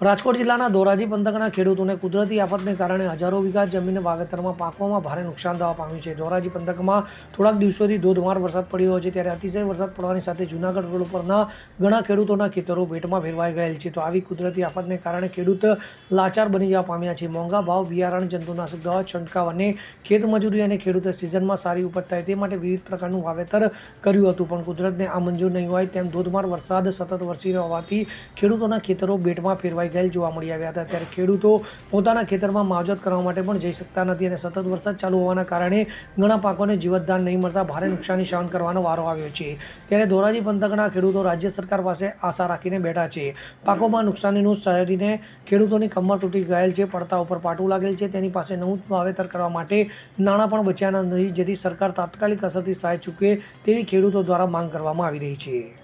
રાજકોટ જિલ્લાના ધોરાજી પંથકના ખેડૂતોને કુદરતી આફતને કારણે હજારો વીઘા જમીન વાવેતરમાં પાકોમાં ભારે નુકસાન થવા પામ્યું છે. ધોરાજી પંથકમાં થોડાક દિવસોથી ધોધમાર વરસાદ પડી રહ્યો છે ત્યારે અતિશય વરસાદ પડવાની સાથે જૂનાગઢ રોડ ઉપરના ઘણા ખેડૂતોના ખેતરો ભેટમાં ફેરવાઈ ગયેલ છે. તો આવી કુદરતી આફતને કારણે ખેડૂત લાચાર બની જવા પામ્યા છે. મોંઘા ભાવ, બિયારણ, જંતુનાશક દવા, છંટકાવ અને ખેતમજૂરી અને ખેડૂતે સિઝનમાં સારી ઉપજ થાય તે માટે વિવિધ પ્રકારનું વાવેતર કર્યું હતું. પણ કુદરતને આ મંજૂર નહીં હોય તેમ ધોધમાર વરસાદ સતત વરસી રહ્યો હોવાથી ખેડૂતોના ખેતરો બેટમાં ફેરવાઈ ગયેલ જોવા મળી આવ્યા હતા. ત્યારે ખેડૂતો પોતાના ખેતરમાં માવજત કરવા માટે પણ જઈ શકતા નથી અને સતત વરસાદ ચાલુ હોવાના કારણે ઘણા પાકોને જીવતદાન નહીં મળતા ભારે નુકસાની સહન કરવાનો વારો આવ્યો છે. ત્યારે ધોરાજી પંથકના ખેડૂતો રાજ્ય સરકાર પાસે આશા રાખીને બેઠા છે. પાકોમાં નુકસાનીનું શહેરીને ખેડૂતોની કમર તૂટી ગયેલ છે, પડતા ઉપર પાટું લાગેલ છે. તેની પાસે નવું વાવેતર કરવા માટે નાણાં પણ બચ્યા નથી, જેથી સરકાર તાત્કાલિક અસરથી સહાય ચૂકવે તેવી ખેડૂતો દ્વારા માંગ કરવામાં આવી રહી છે.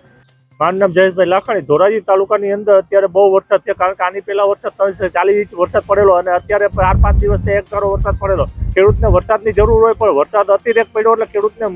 મારું નામ જયેશભાઈ લાખાણી. ધોરાજી તાલુકાની અંદર અત્યારે બહુ વરસાદ છે, કારણ કે આની પહેલા વરસાદ ત્રણ ચાલીસ ઇંચ વરસાદ પડેલો અને અત્યારે ચાર પાંચ દિવસથી એક ધારો વરસાદ પડેલો. ખેડૂતને વરસાદની જરૂર હોય પણ વરસાદ અતિરેક પડ્યો એટલે ખેડૂતને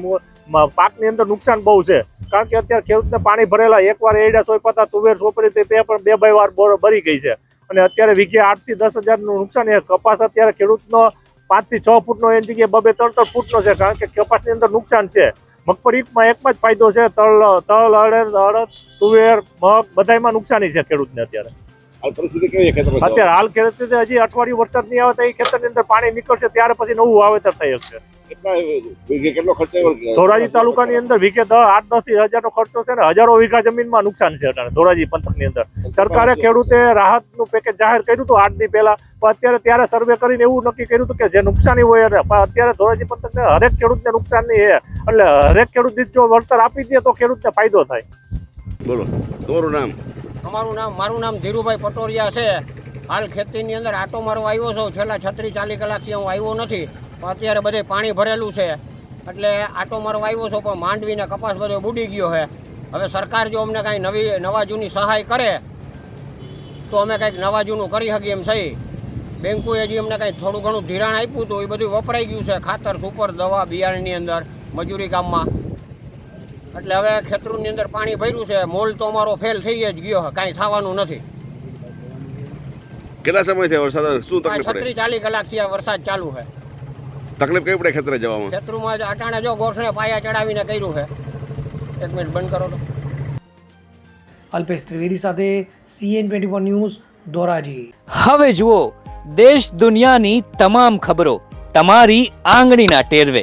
પાકની અંદર નુકસાન બહુ છે. કારણ કે અત્યારે ખેડૂતને પાણી ભરેલા એકવાર એડા સોયપાતા તુવેર સોપરી તે પણ બે બે વાર ભરી ગઈ છે. અને અત્યારે વીઘે આઠથી દસ હજારનું નુકસાન એ કપાસ અત્યારે ખેડૂતનો પાંચથી છ ફૂટનો એની જગ્યાએ બબે ત્રણ ત્રણ ફૂટનો છે, કારણ કે કપાસની અંદર નુકસાન છે. મગફળીમાં એકમાં જ ફાયદો છે, તલ તલ અડદ અડદ તુવેર, મગ બધામાં નુકસાની છે ખેડૂતને અત્યારે. અત્યારે હાલ ખેડૂત હજી અઠવાડિયું વરસાદ નહીં આવે તો એ ખેતરની અંદર પાણી નીકળશે ત્યારે પછી નવું વાવેતર થઈ શકશે. ધોરાજી તાલુકાની અંદર વીઘે દસ આઠ દસથી હજારનો ખર્ચો છે ને હજારો વીઘા જમીનમાં નુકસાન છે અત્યારે ધોરાજી પંથકની અંદર. સરકારે ખેડૂતે રાહતનું પેકેજ જાહેર કર્યું હતું આઠ દી પહેલા પણ અત્યારે ત્યારે સર્વે કરીને એવું નક્કી કર્યું હતું કે જે નુકસાની હોય એને પણ અત્યારે ધોરાજી પંથકને હરેક ખેડૂતને નુકસાનની છે એટલે હરેક ખેડૂત જો વળતર આપી દે તો ખેડૂતને ફાયદો થાય. બોલો તમારું નામ? અમારું નામ મારું નામ ધીરુભાઈ પટોરિયા છે. હાલ ખેતીની અંદર આટો મારો આવ્યો છું. છેલ્લા છત્રીસ ચાલીસ કલાકથી હું આવ્યો નથી અત્યારે બધે પાણી ભરેલું છે. એટલે આટો મારો આવ્યો છું, પણ માંડવીને કપાસ બધો બુડી ગયો છે. હવે સરકાર જો અમને કાંઈ નવી નવા જૂની સહાય કરે, તો અમે કંઈક નવા જૂનું કરી શકીએ એમ સહી. બેંકોએ હજી અમને કાંઈ થોડું ઘણું ધિરાણ આપ્યું હતું એ બધું વપરાઈ ગયું છે. ખાતર, સુપર દવા બિયારણની અંદર, મજૂરી કામમાં એટલે હવે ખેતરોની અંદર પાણી ભર્યું છે મોલ તો અમારો ફેલ થઈ જ ગયો કાંઈ થવાનું નથી. કેટલા સમય થયા વરસાદ શું તકલીફ પડે? છત્રીસ ચાલીસ કલાકથી આ વરસાદ ચાલુ છે. તકલીફ કઈ પડે ખેતરે જવામાં? ખેતરમાં જ અટાણે જો ગોઠણે પાયા ચડાવીને કર્યું છે. એક મિનિટ બંધ કરો તો. અલ્પેશ ત્રિવેદી સાથે સીએન ટ્વેન્ટી ન્યૂઝ ધોરાજી. હવે જુઓ દેશ દુનિયાની તમામ ખબરો તમારી આંગળીના ટેરવે.